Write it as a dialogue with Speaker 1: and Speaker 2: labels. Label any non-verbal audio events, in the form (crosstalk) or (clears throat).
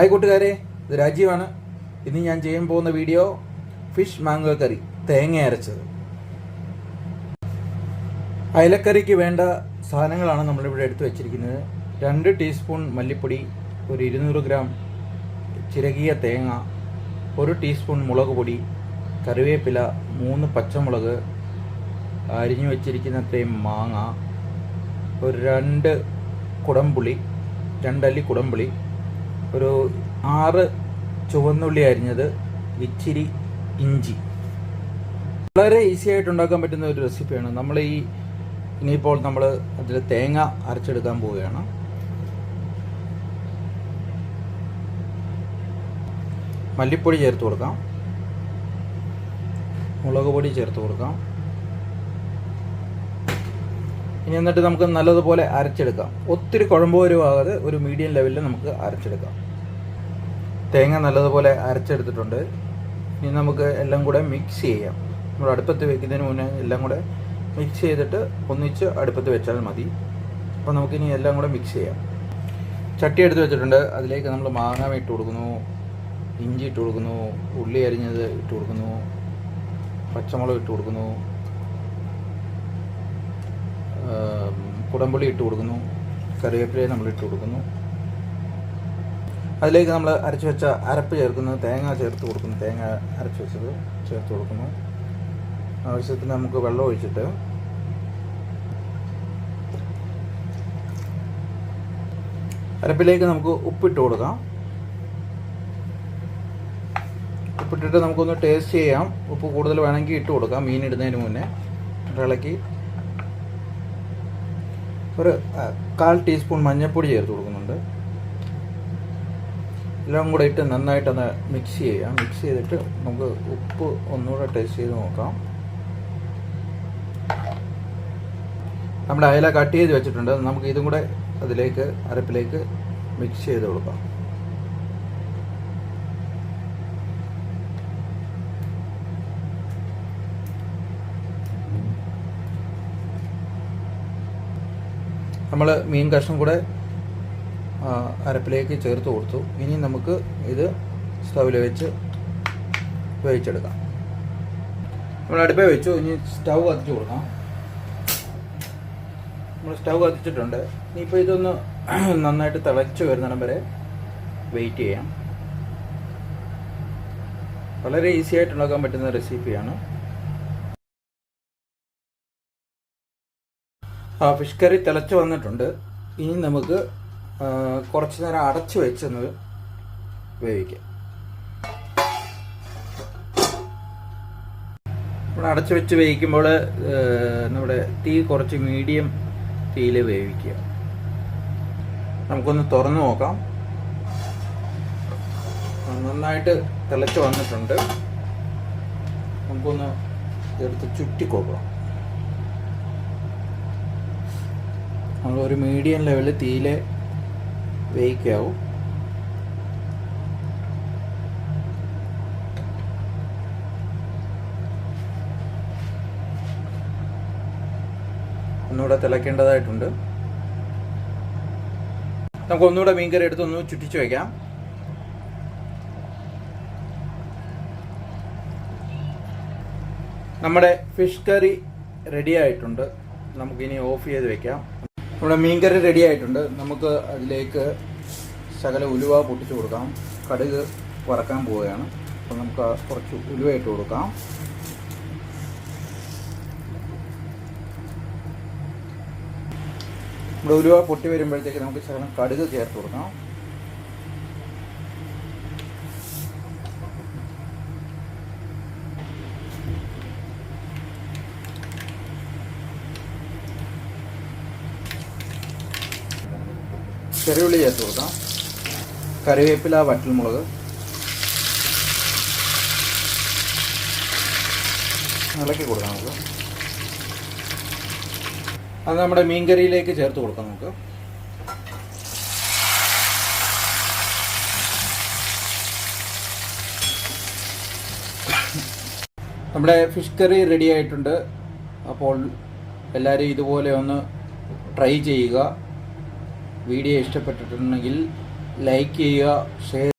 Speaker 1: Hi കൂട്ടുകാരെ ഇത് രാജീവാണ്. ഇന്ന് ഞാൻ ചെയ്യാൻ പോകുന്ന വീഡിയോ ഫിഷ് മാംഗോ കറി തേങ്ങ അരച്ചത്. അയലക്കറിക്ക് വേണ്ട സാധനങ്ങളാണ് നമ്മളിവിടെ എടുത്തു വച്ചിരിക്കുന്നത്. രണ്ട് ടീസ്പൂൺ മല്ലിപ്പൊടി ഒരു ഇരുന്നൂറ് ഗ്രാം ചിരകിയ തേങ്ങ ഒരു ടീസ്പൂൺ മുളക് പൊടി കറിവേപ്പില മൂന്ന് പച്ചമുളക് അരിഞ്ഞു വെച്ചിരിക്കുന്ന തേം മാങ്ങ ഒരു രണ്ട് കുടംപുളി രണ്ടല്ലി കുടംപുളി ഒരു ആറ് ചുവന്നുള്ളി അരിഞ്ഞത് ഇച്ചിരി ഇഞ്ചി. വളരെ ഈസി ആയിട്ട് ഉണ്ടാക്കാൻ പറ്റുന്ന ഒരു റെസിപ്പിയാണ് നമ്മൾ ഈ ഇനിയിപ്പോൾ നമ്മൾ അതിൽ തേങ്ങ അരച്ചെടുക്കാൻ പോവുകയാണ്. മല്ലിപ്പൊടി ചേർത്ത് കൊടുക്കാം. മുളക് പൊടി ചേർത്ത് കൊടുക്കാം. ഇനി എന്നിട്ട് നമുക്ക് നല്ലതുപോലെ അരച്ചെടുക്കാം. ഒത്തിരി കുഴമ്പ് ഒരു മീഡിയം ലെവലിൽ നമുക്ക് അരച്ചെടുക്കാം. തേങ്ങ നല്ലതുപോലെ അരച്ചെടുത്തിട്ടുണ്ട്. ഇനി നമുക്ക് എല്ലാം കൂടെ മിക്സ് ചെയ്യാം. നമ്മൾ അടുപ്പത്ത് വെക്കുന്നതിന് മുന്നേ എല്ലാം കൂടെ മിക്സ് ചെയ്തിട്ട് ഒന്നിച്ച് അടുപ്പത്ത് വെച്ചാൽ മതി. അപ്പോൾ നമുക്കിനി എല്ലാം കൂടെ മിക്സ് ചെയ്യാം. ചട്ടി എടുത്ത് വെച്ചിട്ടുണ്ട്. അതിലേക്ക് നമ്മൾ മാങ്ങ ഇട്ട് കൊടുക്കുന്നു. ഇഞ്ചി ഇട്ട് കൊടുക്കുന്നു. ഉള്ളി അരിഞ്ഞത് ഇട്ട് കൊടുക്കുന്നു. പച്ചമുളക് ഇട്ട് കൊടുക്കുന്നു. കുടംപുളി ഇട്ട് കൊടുക്കുന്നു. കറിവേപ്പിലയും നമ്മൾ ഇട്ട് കൊടുക്കുന്നു. അതിലേക്ക് നമ്മൾ അരച്ച് വെച്ച അരപ്പ് ചേർക്കുന്നു. തേങ്ങ ചേർത്ത് കൊടുക്കുന്നു. തേങ്ങ അരച്ച് വെച്ചത് ചേർത്ത് കൊടുക്കുന്നു. ആവശ്യത്തിന് നമുക്ക് വെള്ളം ഒഴിച്ചിട്ട് അരപ്പിലേക്ക് നമുക്ക് ഉപ്പിട്ട് കൊടുക്കാം. ഉപ്പിട്ടിട്ട് നമുക്കൊന്ന് ടേസ്റ്റ് ചെയ്യാം. ഉപ്പ് കൂടുതൽ വേണമെങ്കിൽ ഇട്ട് കൊടുക്കാം. മീൻ ഇടുന്നതിന് മുന്നേ. ഇളക്കി ഒരു കാൽ ടീസ്പൂൺ മഞ്ഞൾപ്പൊടി ചേർത്ത് കൊടുക്കുന്നുണ്ട്. എല്ലാം കൂടെ ഇട്ട് നന്നായിട്ടൊന്ന് മിക്സ് ചെയ്യാം. മിക്സ് ചെയ്തിട്ട് നമുക്ക് ഉപ്പ് ഒന്നുകൂടെ ടേസ്റ്റ് ചെയ്ത് നോക്കാം. നമ്മുടെ അയല കട്ട് ചെയ്ത് വെച്ചിട്ടുണ്ട്. നമുക്ക് ഇതും കൂടെ അതിലേക്ക് അരപ്പിലേക്ക് മിക്സ് ചെയ്ത് കൊടുക്കാം. നമ്മൾ മീൻ കഷ്ണം കൂടെ അരപ്പിലേക്ക് ചേർത്ത് കൊടുത്തു. ഇനി നമുക്ക് ഇത് സ്റ്റൗവിൽ വെച്ച് വേവിച്ചെടുക്കാം. നമ്മൾ അടുപ്പേ വെച്ചു. ഇനി സ്റ്റൗ കത്തിച്ച് കൊടുക്കാം. നമ്മൾ സ്റ്റൗ കത്തിച്ചിട്ടുണ്ട്. ഇനിയിപ്പോൾ ഇതൊന്ന് (clears throat) നന്നായിട്ട് തിളച്ച് വരുന്നിടം വരെ വെയിറ്റ് ചെയ്യാം. വളരെ ഈസി ആയിട്ട് ഉണ്ടാക്കാൻ പറ്റുന്ന റെസിപ്പിയാണ് ആ ഫിഷ് കറി തിളച്ച് വന്നിട്ടുണ്ട്. ഇനി നമുക്ക് കുറച്ച് നേരം അടച്ച് വെച്ചൊന്ന് വേവിക്കാം. നമ്മൾ അടച്ച് വെച്ച് വേവിക്കുമ്പോൾ നമ്മുടെ തീ കുറച്ച് മീഡിയം തീയിൽ വേവിക്കുക. നമുക്കൊന്ന് തുറന്നു നോക്കാം. നന്നായിട്ട് തിളച്ച് വന്നിട്ടുണ്ട്. നമുക്കൊന്ന് എടുത്ത് ചുറ്റിക്കൊക്കണം നമ്മൾ ഒരു മീഡിയം ലെവലിൽ തീയിൽ വേവിക്കാവും. ഒന്നുകൂടെ തിളയ്ക്കേണ്ടതായിട്ടുണ്ട് നമുക്ക് ഒന്നുകൂടെ മീൻകറി എടുത്ത് ഒന്ന് ചുറ്റിച്ചു വയ്ക്കാം നമ്മുടെ ഫിഷ് കറി റെഡി ആയിട്ടുണ്ട്. നമുക്കിനി ഓഫ് ചെയ്ത് വെക്കാം. നമ്മുടെ മീൻകറി റെഡി ആയിട്ടുണ്ട്. നമുക്ക് അതിലേക്ക് ശകല ഉലുവ പൊട്ടിച്ചു കൊടുക്കാം. കടുക് വറക്കാൻ പോവുകയാണ്. അപ്പം നമുക്ക് കുറച്ച് ഉലുവ ഇട്ട് കൊടുക്കാം. നമ്മുടെ ഉലുവ പൊട്ടി വരുമ്പോഴത്തേക്ക് നമുക്ക് ശകലം കടുക് ചേർത്ത് കൊടുക്കാം. ചെറിയുള്ളി ചേർത്ത് കൊടുക്കാം. കറിവേപ്പില വറ്റൽമുളക്. ഇളക്കി കൊടുക്കാം നമുക്ക്. അത് നമ്മുടെ മീൻകറിയിലേക്ക് ചേർത്ത് കൊടുക്കാം നമുക്ക്. നമ്മുടെ ഫിഷ് കറി റെഡി ആയിട്ടുണ്ട്. അപ്പോൾ എല്ലാവരും ഇതുപോലെ ഒന്ന് ട്രൈ ചെയ്യുക. വീഡിയോ ഇഷ്ടപ്പെട്ടിട്ടുണ്ടെങ്കിൽ ലൈക്ക് ചെയ്യുക ഷെയർ